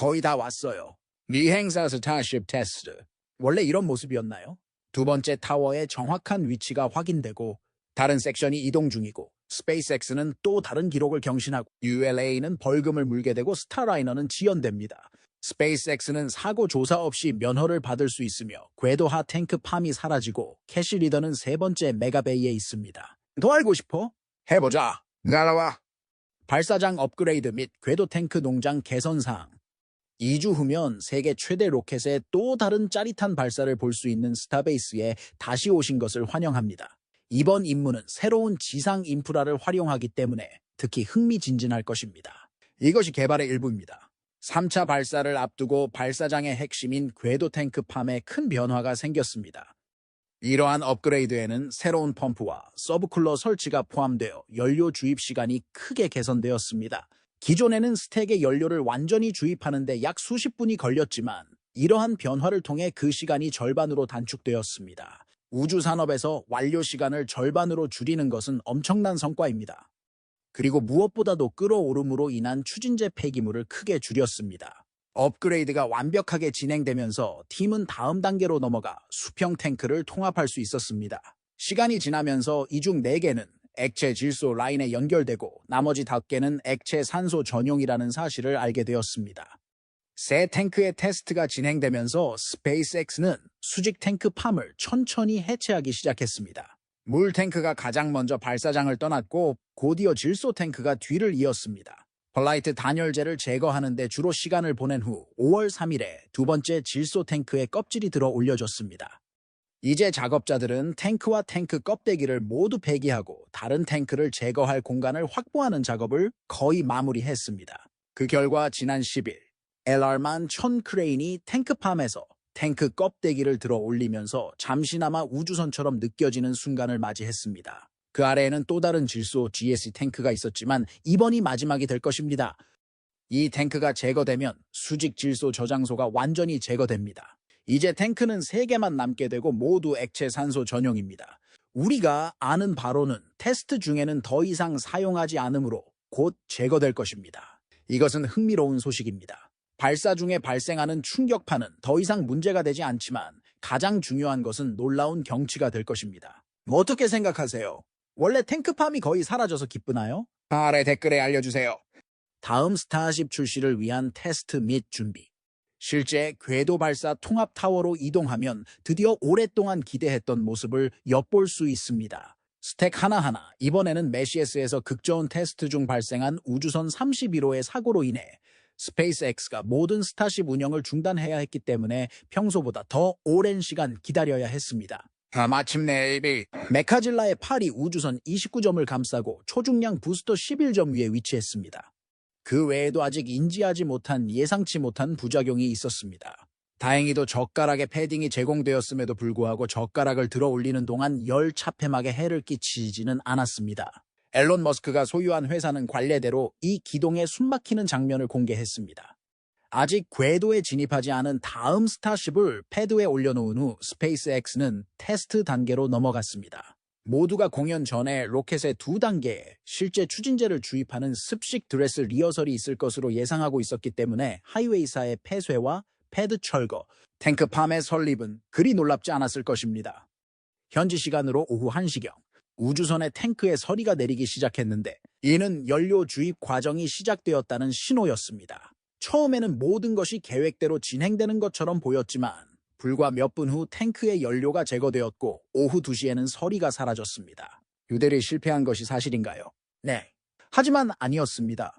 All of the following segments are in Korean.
거의 다 왔어요. 미행사 스타쉽 테스트. 원래 이런 모습이었나요? 두 번째 타워의 정확한 위치가 확인되고 다른 섹션이 이동 중이고 스페이스X는 또 다른 기록을 경신하고 ULA는 벌금을 물게 되고 스타라이너는 지연됩니다. 스페이스X는 사고 조사 없이 면허를 받을 수 있으며 궤도하 탱크 팜이 사라지고 캐시 리더는 세 번째 메가베이에 있습니다. 더 알고 싶어? 해보자. 날아와. 발사장 업그레이드 및 궤도 탱크 농장 개선 사항. 2주 후면 세계 최대 로켓의 또 다른 짜릿한 발사를 볼 수 있는 스타베이스에 다시 오신 것을 환영합니다. 이번 임무는 새로운 지상 인프라를 활용하기 때문에 특히 흥미진진할 것입니다. 이것이 개발의 일부입니다. 3차 발사를 앞두고 발사장의 핵심인 궤도 탱크 팜에 큰 변화가 생겼습니다. 이러한 업그레이드에는 새로운 펌프와 서브쿨러 설치가 포함되어 연료 주입 시간이 크게 개선되었습니다. 기존에는 스택의 연료를 완전히 주입하는데 약 수십 분이 걸렸지만 이러한 변화를 통해 그 시간이 절반으로 단축되었습니다. 우주 산업에서 완료 시간을 절반으로 줄이는 것은 엄청난 성과입니다. 그리고 무엇보다도 끓어오름으로 인한 추진제 폐기물을 크게 줄였습니다. 업그레이드가 완벽하게 진행되면서 팀은 다음 단계로 넘어가 수평 탱크를 통합할 수 있었습니다. 시간이 지나면서 이 중 4개는 액체 질소 라인에 연결되고 나머지 5개는 액체 산소 전용이라는 사실을 알게 되었습니다. 새 탱크의 테스트가 진행되면서 스페이스X는 수직 탱크 팜을 천천히 해체하기 시작했습니다. 물 탱크가 가장 먼저 발사장을 떠났고 곧이어 질소 탱크가 뒤를 이었습니다. 펄라이트 단열재를 제거하는 데 주로 시간을 보낸 후 5월 3일에 두 번째 질소 탱크의 껍질이 들어 올려졌습니다. 이제 작업자들은 탱크와 탱크 껍데기를 모두 폐기하고 다른 탱크를 제거할 공간을 확보하는 작업을 거의 마무리했습니다. 그 결과 지난 10일 LR만 1000 크레인이 탱크팜에서 탱크 껍데기를 들어 올리면서 잠시나마 우주선처럼 느껴지는 순간을 맞이했습니다. 그 아래에는 또 다른 질소 GSC 탱크가 있었지만 이번이 마지막이 될 것입니다. 이 탱크가 제거되면 수직 질소 저장소가 완전히 제거됩니다. 이제 탱크는 3개만 남게 되고 모두 액체 산소 전용입니다. 우리가 아는 바로는 테스트 중에는 더 이상 사용하지 않으므로 곧 제거될 것입니다. 이것은 흥미로운 소식입니다. 발사 중에 발생하는 충격파는 더 이상 문제가 되지 않지만 가장 중요한 것은 놀라운 경치가 될 것입니다. 어떻게 생각하세요? 원래 탱크팜이 거의 사라져서 기쁘나요? 아래 댓글에 알려주세요. 다음 스타쉽 출시를 위한 테스트 및 준비. 실제 궤도 발사 통합 타워로 이동하면 드디어 오랫동안 기대했던 모습을 엿볼 수 있습니다. 스택 하나하나 이번에는 메시에스에서 극저온 테스트 중 발생한 우주선 31호의 사고로 인해 스페이스X가 모든 스타쉽 운영을 중단해야 했기 때문에 평소보다 더 오랜 시간 기다려야 했습니다. 아, 마침내 AB 메카질라의 팔이 우주선 29점을 감싸고 초중량 부스터 11점 위에 위치했습니다. 그 외에도 아직 인지하지 못한 예상치 못한 부작용이 있었습니다. 다행히도 젓가락에 패딩이 제공되었음에도 불구하고 젓가락을 들어 올리는 동안 열 차폐막에 해를 끼치지는 않았습니다. 앨런 머스크가 소유한 회사는 관례대로 이 기동에 숨막히는 장면을 공개했습니다. 아직 궤도에 진입하지 않은 다음 스타쉽을 패드에 올려놓은 후 스페이스X는 테스트 단계로 넘어갔습니다. 모두가 공연 전에 로켓의 두 단계에 실제 추진제를 주입하는 습식 드레스 리허설이 있을 것으로 예상하고 있었기 때문에 하이웨이사의 폐쇄와 패드 철거, 탱크팜의 설립은 그리 놀랍지 않았을 것입니다. 현지 시간으로 오후 1시경 우주선의 탱크에 서리가 내리기 시작했는데 이는 연료 주입 과정이 시작되었다는 신호였습니다. 처음에는 모든 것이 계획대로 진행되는 것처럼 보였지만 불과 몇 분 후 탱크의 연료가 제거되었고 오후 2시에는 서리가 사라졌습니다. 유대를 실패한 것이 사실인가요? 네. 하지만 아니었습니다.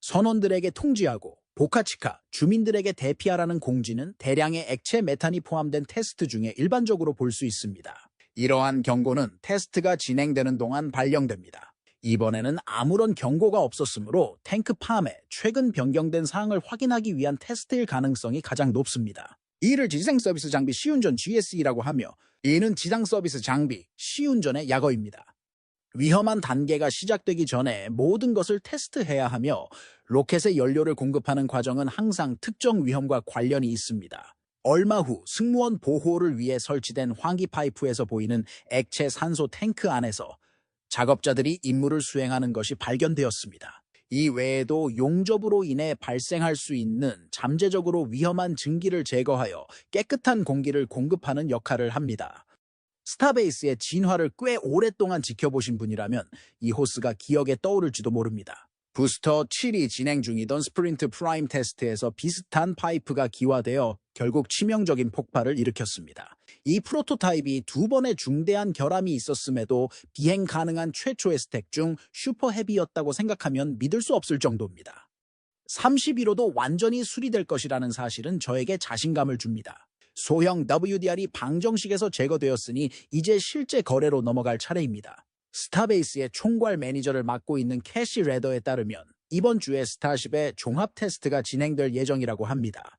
선원들에게 통지하고 보카치카 주민들에게 대피하라는 공지는 대량의 액체 메탄이 포함된 테스트 중에 일반적으로 볼 수 있습니다. 이러한 경고는 테스트가 진행되는 동안 발령됩니다. 이번에는 아무런 경고가 없었으므로 탱크 팜에 최근 변경된 사항을 확인하기 위한 테스트일 가능성이 가장 높습니다. 이를 지상 서비스 장비 시운전 GSE라고 하며 이는 지상 서비스 장비 시운전의 약어입니다. 위험한 단계가 시작되기 전에 모든 것을 테스트해야 하며 로켓의 연료를 공급하는 과정은 항상 특정 위험과 관련이 있습니다. 얼마 후 승무원 보호를 위해 설치된 환기 파이프에서 보이는 액체 산소 탱크 안에서 작업자들이 임무를 수행하는 것이 발견되었습니다. 이 외에도 용접으로 인해 발생할 수 있는 잠재적으로 위험한 증기를 제거하여 깨끗한 공기를 공급하는 역할을 합니다. 스타베이스의 진화를 꽤 오랫동안 지켜보신 분이라면 이 호스가 기억에 떠오를지도 모릅니다. 부스터 7이 진행 중이던 스프린트 프라임 테스트에서 비슷한 파이프가 기화되어 결국 치명적인 폭발을 일으켰습니다. 이 프로토타입이 두 번의 중대한 결함이 있었음에도 비행 가능한 최초의 스택 중 슈퍼 헤비였다고 생각하면 믿을 수 없을 정도입니다. 31호도 완전히 수리될 것이라는 사실은 저에게 자신감을 줍니다. 소형 WDR이 방정식에서 제거되었으니 이제 실제 거래로 넘어갈 차례입니다. 스타베이스의 총괄 매니저를 맡고 있는 캐시 레더에 따르면 이번 주에 스타쉽의 종합 테스트가 진행될 예정이라고 합니다.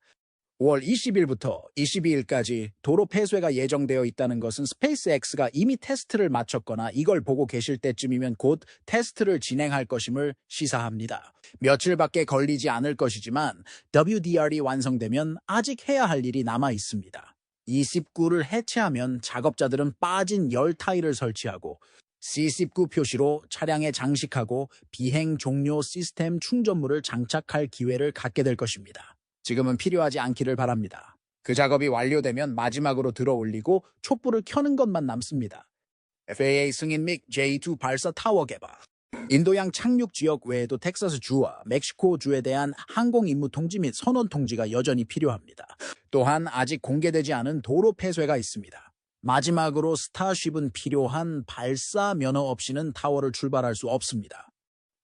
5월 20일부터 22일까지 도로 폐쇄가 예정되어 있다는 것은 스페이스X가 이미 테스트를 마쳤거나 이걸 보고 계실 때쯤이면 곧 테스트를 진행할 것임을 시사합니다. 며칠밖에 걸리지 않을 것이지만 WDR이 완성되면 아직 해야 할 일이 남아 있습니다. 29를 해체하면 작업자들은 빠진 열 타일을 설치하고 C19 표시로 차량에 장식하고 비행 종료 시스템 충전물을 장착할 기회를 갖게 될 것입니다. 지금은 필요하지 않기를 바랍니다. 그 작업이 완료되면 마지막으로 들어 올리고 촛불을 켜는 것만 남습니다. FAA 승인 및 J2 발사 타워 개발. 인도양 착륙 지역 외에도 텍사스 주와 멕시코 주에 대한 항공 임무 통지 및 선원 통지가 여전히 필요합니다. 또한 아직 공개되지 않은 도로 폐쇄가 있습니다. 마지막으로 스타쉽은 필요한 발사 면허 없이는 타워를 출발할 수 없습니다.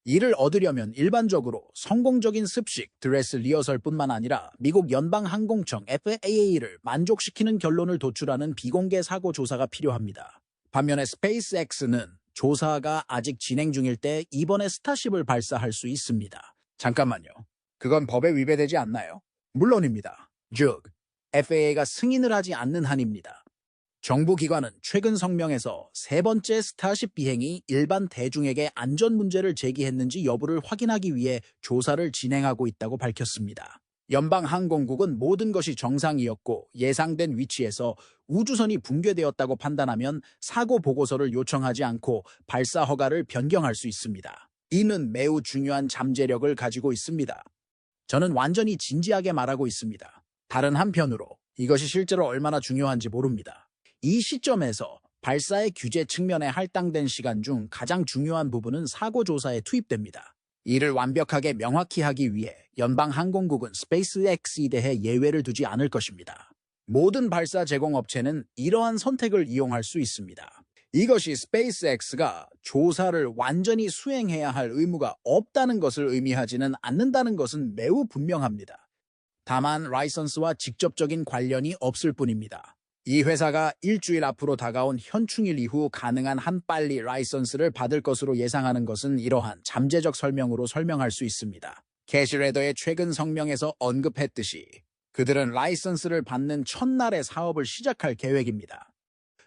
이를 얻으려면 일반적으로 성공적인 습식 드레스 리허설뿐만 아니라 미국 연방항공청 FAA를 만족시키는 결론을 도출하는 비공개 사고 조사가 필요합니다. 반면에 스페이스X는 조사가 아직 진행 중일 때 이번에 스타쉽을 발사할 수 있습니다. 잠깐만요. 그건 법에 위배되지 않나요? 물론입니다. 즉, FAA가 승인을 하지 않는 한입니다. 정부 기관은 최근 성명에서 세 번째 스타쉽 비행이 일반 대중에게 안전 문제를 제기했는지 여부를 확인하기 위해 조사를 진행하고 있다고 밝혔습니다. 연방항공국은 모든 것이 정상이었고 예상된 위치에서 우주선이 붕괴되었다고 판단하면 사고 보고서를 요청하지 않고 발사 허가를 변경할 수 있습니다. 이는 매우 중요한 잠재력을 가지고 있습니다. 저는 완전히 진지하게 말하고 있습니다. 다른 한편으로 이것이 실제로 얼마나 중요한지 모릅니다. 이 시점에서 발사의 규제 측면에 할당된 시간 중 가장 중요한 부분은 사고 조사에 투입됩니다. 이를 완벽하게 명확히 하기 위해 연방항공국은 스페이스X에 대해 예외를 두지 않을 것입니다. 모든 발사 제공업체는 이러한 선택을 이용할 수 있습니다. 이것이 스페이스X가 조사를 완전히 수행해야 할 의무가 없다는 것을 의미하지는 않는다는 것은 매우 분명합니다. 다만 라이선스와 직접적인 관련이 없을 뿐입니다. 이 회사가 일주일 앞으로 다가온 현충일 이후 가능한 한 빨리 라이선스를 받을 것으로 예상하는 것은 이러한 잠재적 설명으로 설명할 수 있습니다. 캐시레더의 최근 성명에서 언급했듯이 그들은 라이선스를 받는 첫날에 사업을 시작할 계획입니다.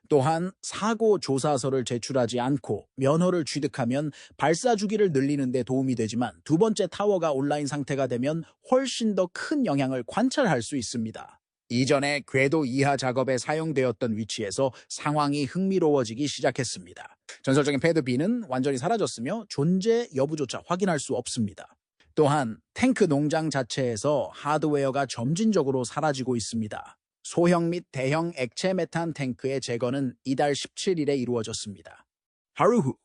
또한 사고 조사서를 제출하지 않고 면허를 취득하면 발사 주기를 늘리는 데 도움이 되지만 두 번째 타워가 온라인 상태가 되면 훨씬 더 큰 영향을 관찰할 수 있습니다. 이전에 궤도 이하 작업에 사용되었던 위치에서 상황이 흥미로워지기 시작했습니다. 전설적인 패드 B는 완전히 사라졌으며 존재 여부조차 확인할 수 없습니다. 또한 탱크 농장 자체에서 하드웨어가 점진적으로 사라지고 있습니다. 소형 및 대형 액체 메탄 탱크의 제거는 이달 17일에 이루어졌습니다. 하루 후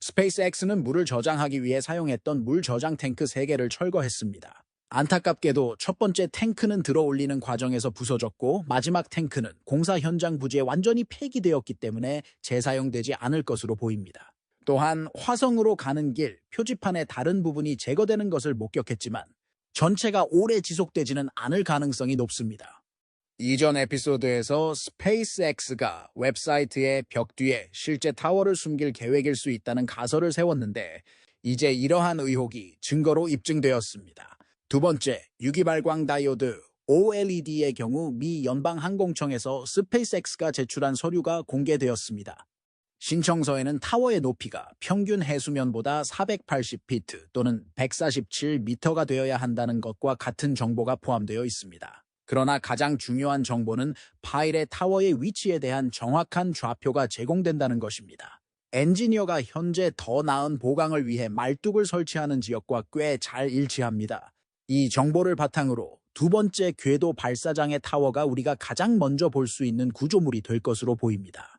스페이스X는 물을 저장하기 위해 사용했던 물 저장 탱크 3개를 철거했습니다. 안타깝게도 첫 번째 탱크는 들어올리는 과정에서 부서졌고 마지막 탱크는 공사 현장 부지에 완전히 폐기되었기 때문에 재사용되지 않을 것으로 보입니다. 또한 화성으로 가는 길 표지판의 다른 부분이 제거되는 것을 목격했지만 전체가 오래 지속되지는 않을 가능성이 높습니다. 이전 에피소드에서 스페이스X가 웹사이트의 벽 뒤에 실제 타워를 숨길 계획일 수 있다는 가설을 세웠는데 이제 이러한 의혹이 증거로 입증되었습니다. 두 번째, 유기발광 다이오드 OLED의 경우 미 연방항공청에서 스페이스X가 제출한 서류가 공개되었습니다. 신청서에는 타워의 높이가 평균 해수면보다 480피트 또는 147m가 되어야 한다는 것과 같은 정보가 포함되어 있습니다. 그러나 가장 중요한 정보는 파일의 타워의 위치에 대한 정확한 좌표가 제공된다는 것입니다. 엔지니어가 현재 더 나은 보강을 위해 말뚝을 설치하는 지역과 꽤 잘 일치합니다. 이 정보를 바탕으로 두 번째 궤도 발사장의 타워가 우리가 가장 먼저 볼 수 있는 구조물이 될 것으로 보입니다.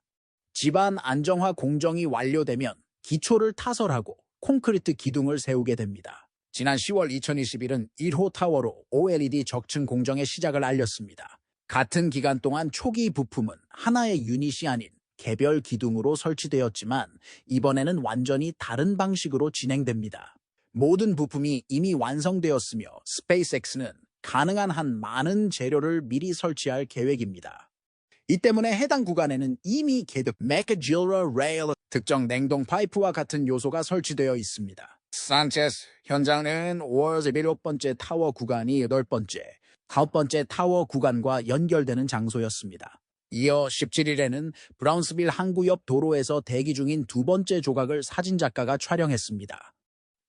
집안 안정화 공정이 완료되면 기초를 타설하고 콘크리트 기둥을 세우게 됩니다. 지난 10월 2021은 1호 타워로 OLED 적층 공정의 시작을 알렸습니다. 같은 기간 동안 초기 부품은 하나의 유닛이 아닌 개별 기둥으로 설치되었지만 이번에는 완전히 다른 방식으로 진행됩니다. 모든 부품이 이미 완성되었으며 스페이스X는 가능한 한 많은 재료를 미리 설치할 계획입니다. 이 때문에 해당 구간에는 이미 개득 맥질러 레일 특정 냉동 파이프와 같은 요소가 설치되어 있습니다. 산체스 현장은 5월 17번째 타워 구간이 8번째, 9번째 타워 구간과 연결되는 장소였습니다. 이어 17일에는 브라운스빌 항구 옆 도로에서 대기 중인 두 번째 조각을 사진작가가 촬영했습니다.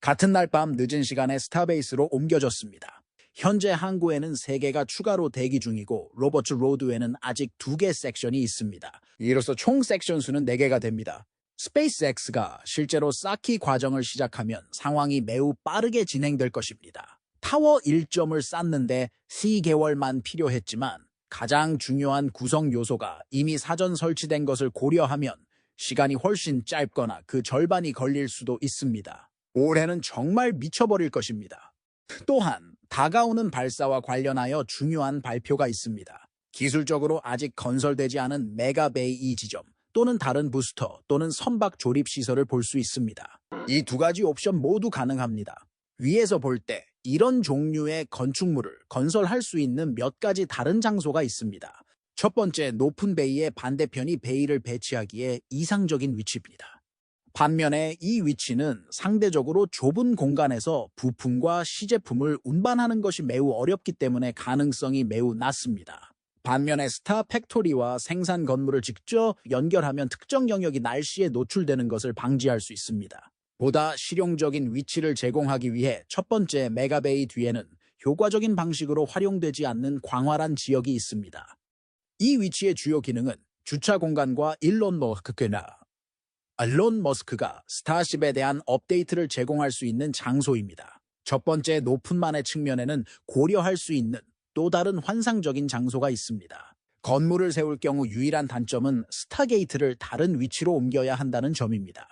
같은 날 밤 늦은 시간에 스타베이스로 옮겨졌습니다. 현재 항구에는 3개가 추가로 대기 중이고 로버트 로드에는 아직 2개 섹션이 있습니다. 이로써 총 섹션 수는 4개가 됩니다. 스페이스X가 실제로 쌓기 과정을 시작하면 상황이 매우 빠르게 진행될 것입니다. 타워 1점을 쌓는데 3개월만 필요했지만 가장 중요한 구성 요소가 이미 사전 설치된 것을 고려하면 시간이 훨씬 짧거나 그 절반이 걸릴 수도 있습니다. 올해는 정말 미쳐버릴 것입니다. 또한 다가오는 발사와 관련하여 중요한 발표가 있습니다. 기술적으로 아직 건설되지 않은 메가베이 이 지점 또는 다른 부스터 또는 선박 조립 시설을 볼 수 있습니다. 이 두 가지 옵션 모두 가능합니다. 위에서 볼 때 이런 종류의 건축물을 건설할 수 있는 몇 가지 다른 장소가 있습니다. 첫 번째 높은 베이의 반대편이 베이를 배치하기에 이상적인 위치입니다. 반면에 이 위치는 상대적으로 좁은 공간에서 부품과 시제품을 운반하는 것이 매우 어렵기 때문에 가능성이 매우 낮습니다. 반면에 스타 팩토리와 생산 건물을 직접 연결하면 특정 영역이 날씨에 노출되는 것을 방지할 수 있습니다. 보다 실용적인 위치를 제공하기 위해 첫 번째 메가베이 뒤에는 효과적인 방식으로 활용되지 않는 광활한 지역이 있습니다. 이 위치의 주요 기능은 주차 공간과 일론 머스크나 일론 머스크가 스타쉽에 대한 업데이트를 제공할 수 있는 장소입니다. 첫 번째 높은만의 측면에는 고려할 수 있는 또 다른 환상적인 장소가 있습니다. 건물을 세울 경우 유일한 단점은 스타게이트를 다른 위치로 옮겨야 한다는 점입니다.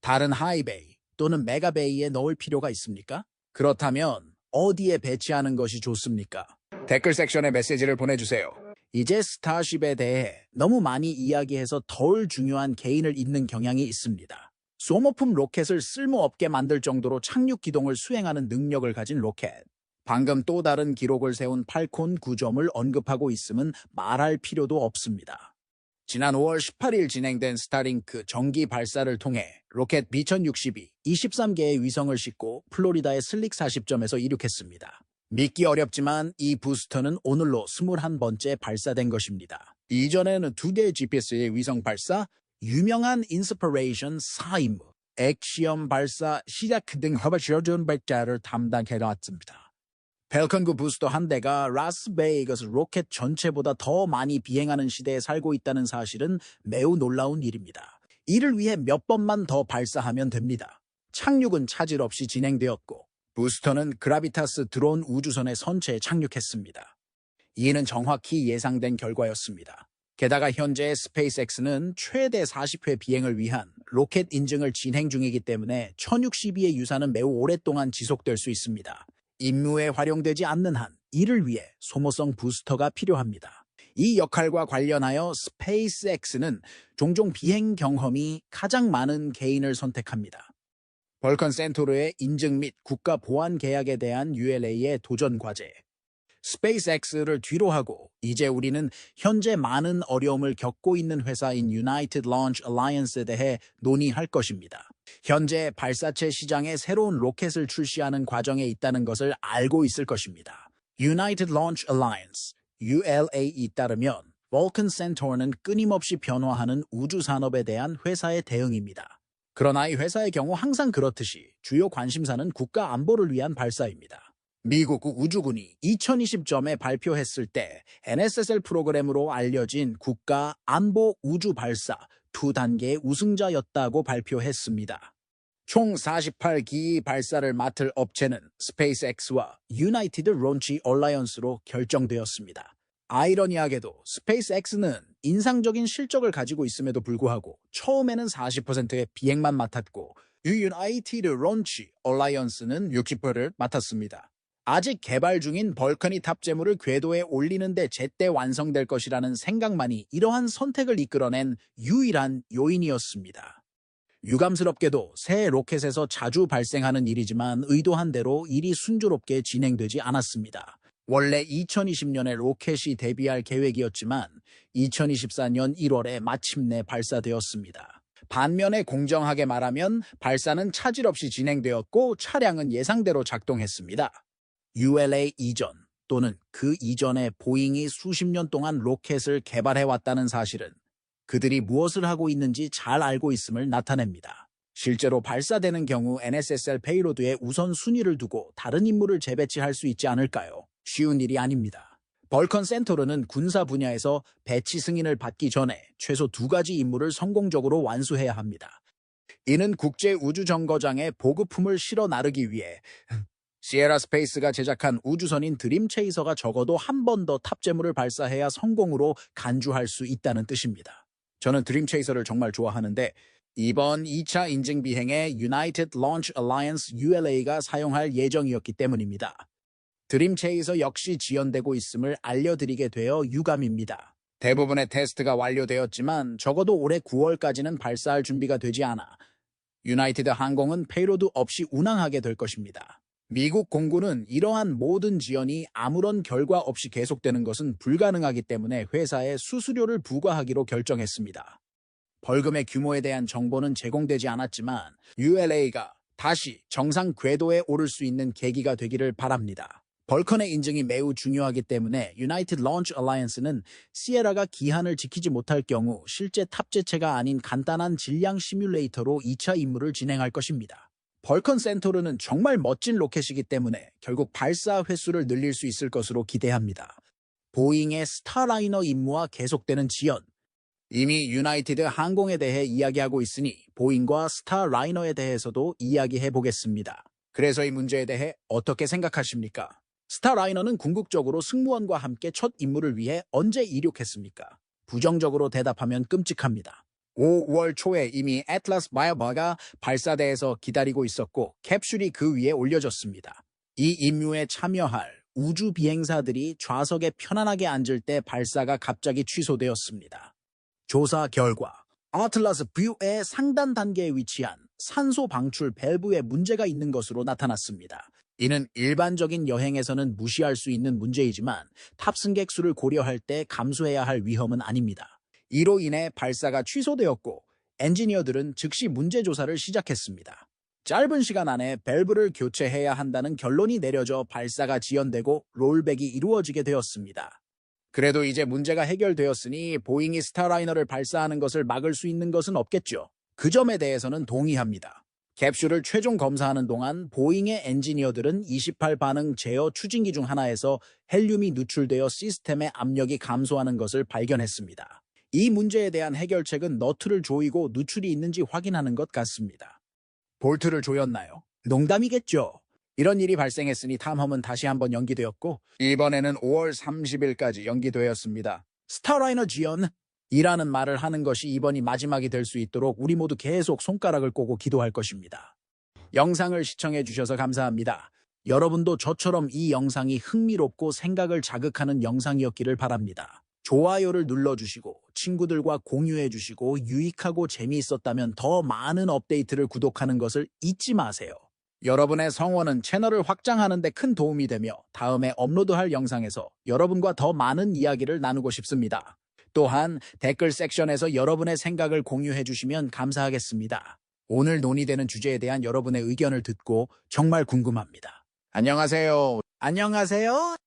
다른 하이베이 또는 메가베이에 넣을 필요가 있습니까? 그렇다면 어디에 배치하는 것이 좋습니까? 댓글 섹션에 메시지를 보내주세요. 이제 스타쉽에 대해 너무 많이 이야기해서 덜 중요한 개인을 잇는 경향이 있습니다. 소모품 로켓을 쓸모없게 만들 정도로 착륙 기동을 수행하는 능력을 가진 로켓. 방금 또 다른 기록을 세운 팔콘 9점을 언급하고 있음은 말할 필요도 없습니다. 지난 5월 18일 진행된 스타링크 전기 발사를 통해 로켓 B1060이 23개의 위성을 싣고 플로리다의 슬릭 40점에서 이륙했습니다. 믿기 어렵지만 이 부스터는 오늘로 21번째 발사된 것입니다. 이전에는 두 개의 GPS의 위성 발사, 유명한 인스퍼레이션 사임, 액시엄 발사, 시작 등 허버셔전 발자를 담당해왔습니다. 펠컨구 부스터 한 대가 라스베이거스 로켓 전체보다 더 많이 비행하는 시대에 살고 있다는 사실은 매우 놀라운 일입니다. 이를 위해 몇 번만 더 발사하면 됩니다. 착륙은 차질 없이 진행되었고 부스터는 그라비타스 드론 우주선의 선체에 착륙했습니다. 이는 정확히 예상된 결과였습니다. 게다가 현재 스페이스X는 최대 40회 비행을 위한 로켓 인증을 진행 중이기 때문에 1062의 유산은 매우 오랫동안 지속될 수 있습니다. 임무에 활용되지 않는 한 이를 위해 소모성 부스터가 필요합니다. 이 역할과 관련하여 스페이스X는 종종 비행 경험이 가장 많은 개인을 선택합니다. 벌컨 센토르의 인증 및 국가 보안 계약에 대한 ULA의 도전 과제. 스페이스X를 뒤로 하고 이제 우리는 현재 많은 어려움을 겪고 있는 회사인 United Launch Alliance에 대해 논의할 것입니다. 현재 발사체 시장에 새로운 로켓을 출시하는 과정에 있다는 것을 알고 있을 것입니다. United Launch Alliance, ULA에 따르면 Vulcan Centaur는 끊임없이 변화하는 우주 산업에 대한 회사의 대응입니다. 그러나 이 회사의 경우 항상 그렇듯이 주요 관심사는 국가 안보를 위한 발사입니다. 미국 우주군이 2020점에 발표했을 때 NSSL 프로그램으로 알려진 국가 안보 우주 발사 2 단계의 우승자였다고 발표했습니다. 총 48기 발사를 맡을 업체는 스페이스X와 유나이티드 론치 얼라이언스로 결정되었습니다. 아이러니하게도 스페이스X는 인상적인 실적을 가지고 있음에도 불구하고 처음에는 40%의 비행만 맡았고 유나이티드 론치 얼라이언스는 60%를 맡았습니다. 아직 개발 중인 벌커니 탑재물을 궤도에 올리는데 제때 완성될 것이라는 생각만이 이러한 선택을 이끌어낸 유일한 요인이었습니다. 유감스럽게도 새 로켓에서 자주 발생하는 일이지만 의도한 대로 일이 순조롭게 진행되지 않았습니다. 원래 2020년에 로켓이 데뷔할 계획이었지만 2024년 1월에 마침내 발사되었습니다. 반면에 공정하게 말하면 발사는 차질 없이 진행되었고 차량은 예상대로 작동했습니다. ULA 이전 또는 그 이전에 보잉이 수십 년 동안 로켓을 개발해왔다는 사실은 그들이 무엇을 하고 있는지 잘 알고 있음을 나타냅니다. 실제로 발사되는 경우 NSSL 페이로드에 우선 순위를 두고 다른 임무를 재배치할 수 있지 않을까요? 쉬운 일이 아닙니다. 벌컨 센터르는 군사 분야에서 배치 승인을 받기 전에 최소 두 가지 임무를 성공적으로 완수해야 합니다. 이는 국제 우주 정거장에 보급품을 실어 나르기 위해 시에라 스페이스가 제작한 우주선인 드림 체이서가 적어도 한 번 더 탑재물을 발사해야 성공으로 간주할 수 있다는 뜻입니다. 저는 드림 체이서를 정말 좋아하는데 이번 2차 인증 비행에 United Launch Alliance ULA가 사용할 예정이었기 때문입니다. 드림 체이서 역시 지연되고 있음을 알려드리게 되어 유감입니다. 대부분의 테스트가 완료되었지만 적어도 올해 9월까지는 발사할 준비가 되지 않아 유나이티드 항공은 페이로드 없이 운항하게 될 것입니다. 미국 공군은 이러한 모든 지연이 아무런 결과 없이 계속되는 것은 불가능하기 때문에 회사에 수수료를 부과하기로 결정했습니다. 벌금의 규모에 대한 정보는 제공되지 않았지만 ULA가 다시 정상 궤도에 오를 수 있는 계기가 되기를 바랍니다. 벌컨의 인증이 매우 중요하기 때문에 유나이티드 런치 얼라이언스는 시에라가 기한을 지키지 못할 경우 실제 탑재체가 아닌 간단한 질량 시뮬레이터로 2차 임무를 진행할 것입니다. 벌컨 센토르는 정말 멋진 로켓이기 때문에 결국 발사 횟수를 늘릴 수 있을 것으로 기대합니다. 보잉의 스타라이너 임무와 계속되는 지연. 이미 유나이티드 항공에 대해 이야기하고 있으니 보잉과 스타라이너에 대해서도 이야기해 보겠습니다. 그래서 이 문제에 대해 어떻게 생각하십니까? 스타라이너는 궁극적으로 승무원과 함께 첫 임무를 위해 언제 이륙했습니까? 부정적으로 대답하면 끔찍합니다. 5월 초에 이미 애틀라스 마이어버가 발사대에서 기다리고 있었고 캡슐이 그 위에 올려졌습니다. 이 임무에 참여할 우주 비행사들이 좌석에 편안하게 앉을 때 발사가 갑자기 취소되었습니다. 조사 결과 아틀라스 뷰의 상단 단계에 위치한 산소 방출 밸브에 문제가 있는 것으로 나타났습니다. 이는 일반적인 여행에서는 무시할 수 있는 문제이지만 탑승객 수를 고려할 때 감수해야 할 위험은 아닙니다. 이로 인해 발사가 취소되었고 엔지니어들은 즉시 문제 조사를 시작했습습니다 짧은 시간 안에 밸브를 교체해야 한다는 결론이 내려져 발사가 지연되고 롤백이 이루어지게 되었습니다. 그래도 이제 문제가 해결되었으니 보잉이 스타라이너를 발사하는 것을 막을 수 있는 것은 없겠죠. 그 점에 대해서는 동의합니다. 캡슐을 최종 검사하는 동안 보잉의 엔지니어들은 28 반응 제어 추진기 중 하나에서 헬륨이 누출되어 시스템의 압력이 감소하는 것을 발견했습니다. 이 문제에 대한 해결책은 너트를 조이고 누출이 있는지 확인하는 것 같습니다. 볼트를 조였나요? 농담이겠죠. 이런 일이 발생했으니 탐험은 다시 한번 연기되었고 이번에는 5월 30일까지 연기되었습니다. 스타라이너 지연 이라는 말을 하는 것이 이번이 마지막이 될 수 있도록 우리 모두 계속 손가락을 꼬고 기도할 것입니다. 영상을 시청해 주셔서 감사합니다. 여러분도 저처럼 이 영상이 흥미롭고 생각을 자극하는 영상이었기를 바랍니다. 좋아요를 눌러주시고 친구들과 공유해 주시고 유익하고 재미있었다면 더 많은 업데이트를 구독하는 것을 잊지 마세요. 여러분의 성원은 채널을 확장하는 데 큰 도움이 되며 다음에 업로드할 영상에서 여러분과 더 많은 이야기를 나누고 싶습니다. 또한 댓글 섹션에서 여러분의 생각을 공유해 주시면 감사하겠습니다. 오늘 논의되는 주제에 대한 여러분의 의견을 듣고 정말 궁금합니다. 안녕하세요. 안녕하세요.